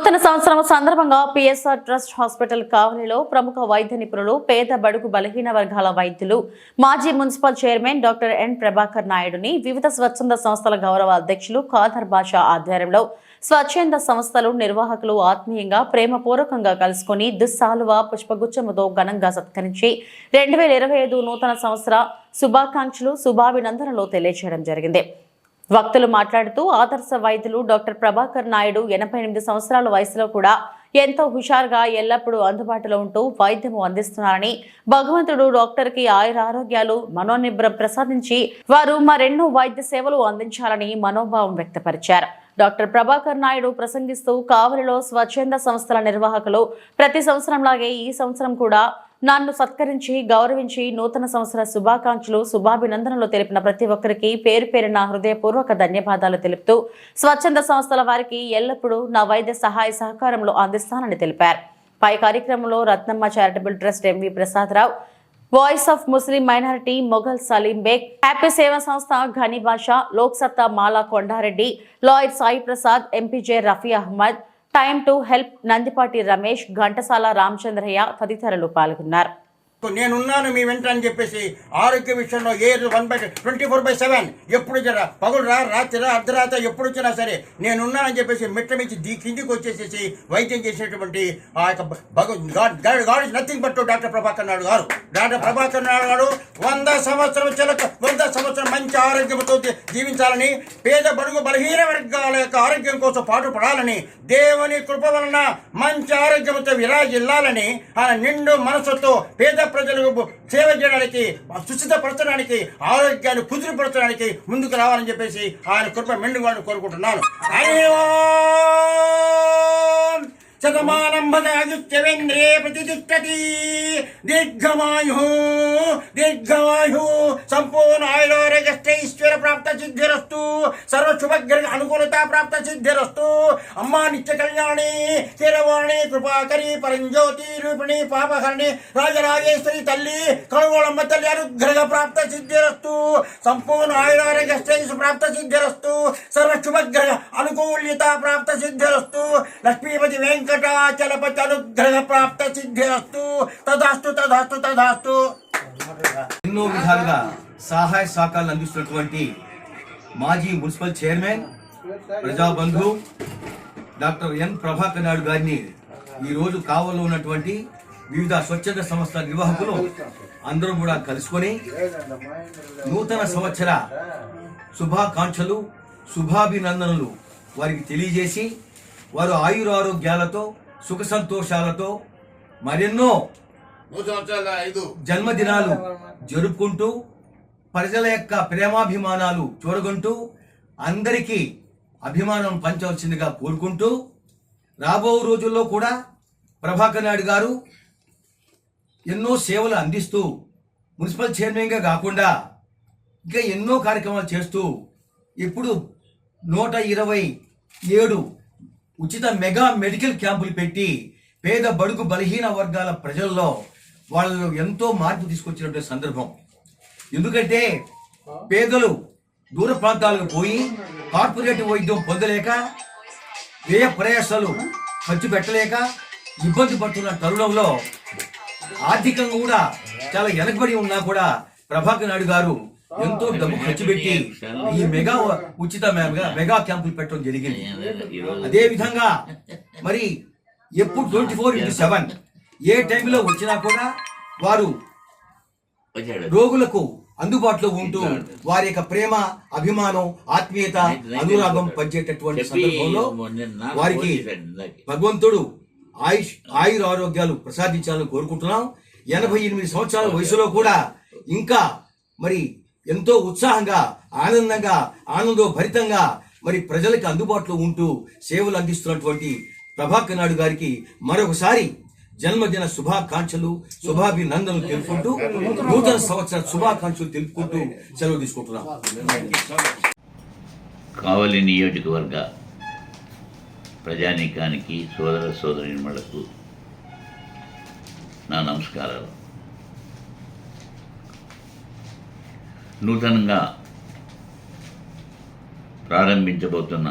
నూతన సంవత్సరం సందర్భంగా పిఎస్ఆర్ ట్రస్ట్ హాస్పిటల్ కావలిలో ప్రముఖ వైద్య నిపుణులు పేద బడుగు బలహీన వర్గాల వైద్యులు మాజీ municipal chairman doctor N Prabhakar నాయుడుని వివిధ స్వచ్ఛంద సంస్థల గౌరవ అధ్యక్షులు ఖాదర్ బాషా ఆధ్వర్యంలో స్వచ్ఛంద సంస్థలు నిర్వాహకులు ఆత్మీయంగా ప్రేమపూర్వకంగా కలుసుకుని దుస్సాలువ పుష్పగుచ్చముతో ఘనంగా సత్కరించి రెండు వేల ఇరవై ఐదు నూతన సంవత్సర శుభాకాంక్షలు శుభాభినందనలు తెలియజేయడం జరిగింది. వక్తలు మాట్లాడుతూ ఆదర్శ వైద్యులు డాక్టర్ ప్రభాకర్ నాయుడు ఎనభై ఎనిమిది సంవత్సరాల వయసులో కూడా ఎంతో హుషారుగా ఎల్లప్పుడూ అందుబాటులో ఉంటూ వైద్యము అందిస్తున్నారని భగవంతుడు డాక్టర్కి ఆయుర ఆరోగ్యాలు మనోనిబ్రం ప్రసాదించి వారు మరెన్నో వైద్య సేవలు అందించాలని మనోభావం వ్యక్తపరిచారు. డాక్టర్ ప్రభాకర్ నాయుడు ప్రసంగిస్తూ కావలిలో స్వచ్ఛంద సంస్థల నిర్వాహకులు ప్రతి సంవత్సరంలాగే ఈ సంవత్సరం కూడా నన్ను సత్కరించి గౌరవించి నూతన సంవత్సర శుభాకాంక్షలు శుభాభినందనలు తెలిపిన ప్రతి ఒక్కరికి పేరు పేరిన హృదయపూర్వక ధన్యవాదాలు తెలుపుతూ స్వచ్ఛంద సంస్థల వారికి ఎల్లప్పుడూ నా వైద్య సహాయ సహకారంలో అందిస్తానని తెలిపారు. పై కార్యక్రమంలో Ratnamma charitable trust MV Prasada Rao voice of Muslim minority Mughal Salim Baig happy Seva Sanstha Ghani Basha Lok Satta Mala Konda Reddy lawyer Sai Prasad MPJ Rafi Ahmed time to help Nandipati Ramesh Ghantasala Ramachandraiah తదితరులు పాల్గొన్నారు. నేనున్నాను మీ వెంట అని చెప్పేసి ఆరోగ్య విషయంలో A one by twenty four by seven ఎప్పుడు వచ్చినా పగులు రా రాత్రి రా అర్ధరాత్రి ఎప్పుడు వచ్చినా సరే నేనున్నానని చెప్పేసి మిట్టమించి దీ కిందికి వచ్చేసేసి వైద్యం చేసేటువంటి ఆ యొక్క భగ god god is nothing but doctor Prabhakar Naidu garu. Doctor Prabhakar Naidu గారు వంద సంవత్సరం చిలక వంద సంవత్సరం మంచి ఆరోగ్యంతో జీవించాలని పేద బడుగు బలహీన వర్గాల యొక్క ఆరోగ్యం కోసం పాటుపడాలని దేవుని కృప వలన మంచి ఆరోగ్యంతో విరాజిల్లాలని ఆయన నిండు మనసుతో పేద ప్రజలకు సేవ చేయడానికి సుస్థితపరచడానికి ఆరోగ్యాన్ని కుదురుపరచడానికి ముందుకు రావాలని చెప్పేసి ఆయన కృప మెండుగా కోరుకుంటున్నాను. హరి ప్రతిష్టతి దీర్ఘమాయు దీర్ఘమాయు సంపూర్ణ ఆయురోగ్యశ్చైశ్వర ప్రాప్త సిద్ధిరస్తు సర్వశుభగ్ర అనుకూలత ప్రాప్త సిద్ధిరస్తు అమ్మా నిత్య కళ్యాణి స్థిరవాణి కృపాకరి పరంజ్యోతి రూపిణి పాపహరణి రాజరాజేశ్వరి తల్లి కనుగోళమ్మ తల్లి అనుగ్రహ ప్రాప్త సిద్ధిరస్తు సంపూర్ణ ఆయురోగ్యశ్చైశ్వ ప్రాప్త సిద్ధిరస్తు సర్వశుభగ్రహ అనుకూల్యత ప్రాప్త సిద్ధిరస్తు లక్ష్మీపతి వెంకట అనుగ్రహ ప్రాప్త సిద్ధిరస్తు తదాస్తు తదాస్తు తదాస్తు. ఎన్నో విధాలుగా సహాయ సహకారాలు అందిస్తున్నటువంటి మాజీ municipal chairman Prajabandhu doctor N Prabhakar Naidu గారిని ఈ రోజు కావల్లో ఉన్నటువంటి వివిధ స్వచ్ఛంద సంస్థల నిర్వాహకులు అందరూ కూడా కలుసుకొని నూతన సంవత్సర శుభాకాంక్షలు శుభాభినందనలు వారికి తెలియజేసి వారు ఆయురారోగ్యాలతో సుఖ సంతోషాలతో మరెన్నో ఐదు జన్మదినాలు జరుపుకుంటూ ప్రజల యొక్క ప్రేమాభిమానాలు చూడగొంటూ అందరికీ అభిమానం పంచవలసిందిగా కోరుకుంటూ రాబో రోజుల్లో కూడా ప్రభాకర్ నాయుడు గారు ఎన్నో సేవలు అందిస్తూ మున్సిపల్ చైర్మన్గా కాకుండా ఇంకా ఎన్నో కార్యక్రమాలు చేస్తూ ఇప్పుడు నూట ఇరవై ఏడు ఉచిత మెగా మెడికల్ క్యాంపులు పెట్టి పేద బడుగు బలహీన వర్గాల ప్రజల్లో వాళ్ళు ఎంతో మార్పు తీసుకొచ్చినటువంటి సందర్భం. ఎందుకంటే పేదలు దూర ప్రాంతాలకు పోయి కార్పొరేట్ వైద్యం పొందలేక వ్యయ ప్రయాసాలు ఖర్చు పెట్టలేక ఇబ్బంది పడుతున్న తరుణంలో ఆర్థికంగా కూడా చాలా వెనకబడి ఉన్నా కూడా ప్రభాకర్ నాయుడు గారు ఎంతో డబ్బు ఖర్చు పెట్టి ఈ మెగా ఉచిత మెగా మెగా క్యాంపులు పెట్టడం జరిగింది. అదే విధంగా మరి ఎప్పుడు ట్వంటీ ఫోర్ ఇంటూ సెవెన్ ఏ టైంలో వచ్చినా కూడా వారు రోగులకు అందుబాటులో ఉంటూ వారి యొక్క ప్రేమ అభిమానం ఆత్మీయత అనురాగం పంచేటటువంటి సందర్భంలో వారికి భగవంతుడు ఆయుష్ ఆయుర ఆరోగ్యాలు ప్రసాదించాలని కోరుకుంటున్నాం. ఎనభై ఎనిమిది సంవత్సరాల వయసులో కూడా ఇంకా మరి ఎంతో ఉత్సాహంగా ఆనందంగా ఆనందోభరితంగా మరి ప్రజలకు అందుబాటులో ఉంటూ సేవలు అందిస్తున్నటువంటి ప్రభాకర్ నాయుడు గారికి మరొకసారి జన్మదిన శుభాకాంక్షలు శుభాభినందనలు తెలుపుకుంటూ నూతన సంవత్సర శుభాకాంక్షలు తెలుపుకుంటూ సెలవు తీసుకుంటున్నాం. కావలి నియోజకవర్గ ప్రజానీకానికి సోదర సోదరిమణులకు నా నమస్కారాలు. నూతనంగా ప్రారంభించబోతున్న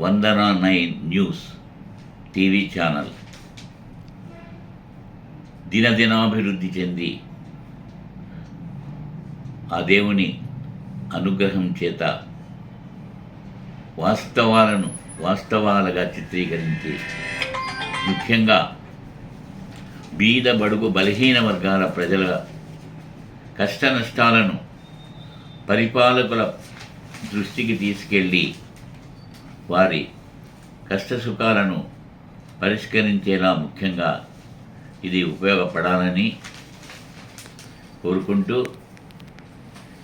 Vandana nine news TV channel. దినదినాభివృద్ధి చెంది ఆ దేవుని అనుగ్రహం చేత వాస్తవాలను వాస్తవాలుగా చిత్రీకరించి ముఖ్యంగా బీద బడుగు బలహీన వర్గాల ప్రజల కష్ట నష్టాలను పరిపాలకుల దృష్టికి తీసుకెళ్ళి వారి కష్ట సుఖాలను పరిష్కరించేలా ముఖ్యంగా ఇది ఉపయోగపడాలని కోరుకుంటూ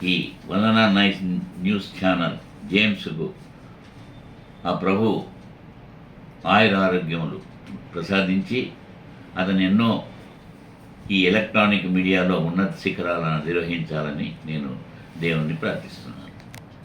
ఈ వందన నైస్ న్యూస్ ఛానల్ జేమ్స్కు ఆ ప్రభు ఆయుర ఆరోగ్యములు ప్రసాదించి అతను ఎన్నో ఈ ఎలక్ట్రానిక్ మీడియాలో ఉన్నత శిఖరాలను నిర్వహించాలని నేను దేవుణ్ణి ప్రార్థిస్తున్నాను.